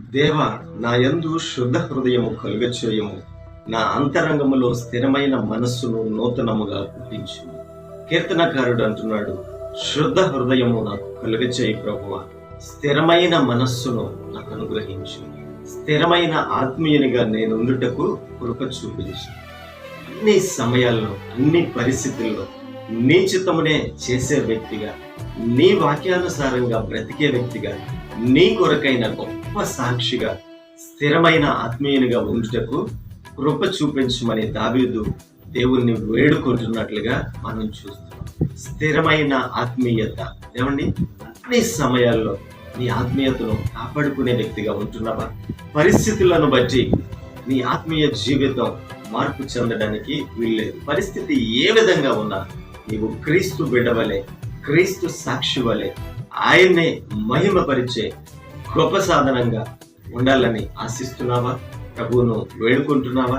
దేవ నా యందు శుద్ధ హృదయము కలుగచేయము. నా అంతరంగములో స్థిరమైన మనస్సును నూతనముగా పుట్టించు కీర్తనకారుడు అంటున్నాడు శుద్ధ హృదయము నాకు కలుగచేయి ప్రభువ. స్థిరమైన మనస్సును నాకు అనుగ్రహించు. స్థిరమైన ఆత్మీయునిగా నేను ఉండుటకు కృప చూపించు. అన్ని సమయాల్లో అన్ని పరిస్థితుల్లో నీ చిత్తమునే చేసే వ్యక్తిగా నీ వాక్యానుసారంగా బ్రతికే వ్యక్తిగా నీ కొరకైన గొప్ప సాక్షిగా స్థిరమైన ఆత్మీయునిగా ఉండుటకు కృప చూపించమని దావీదు దేవుణ్ణి వేడుకుంటున్నట్లుగా మనం చూస్తున్నాం. స్థిరమైన ఆత్మీయత. ఏమండి? అన్ని సమయాల్లో నీ ఆత్మీయతను కాపాడుకునే వ్యక్తిగా ఉంటున్నావా? పరిస్థితులను బట్టి నీ ఆత్మీయ జీవితం మార్పు చెందడానికి వీల్లేదు. పరిస్థితి ఏ విధంగా ఉన్నా నీవు క్రీస్తు బిడ్డవలే క్రీస్తు సాక్షి వలె ఆయన్నే మహిమపరిచే గొప్ప సాధనంగా ఉండాలని ఆశిస్తున్నావా? ప్రభువును వేడుకుంటున్నావా?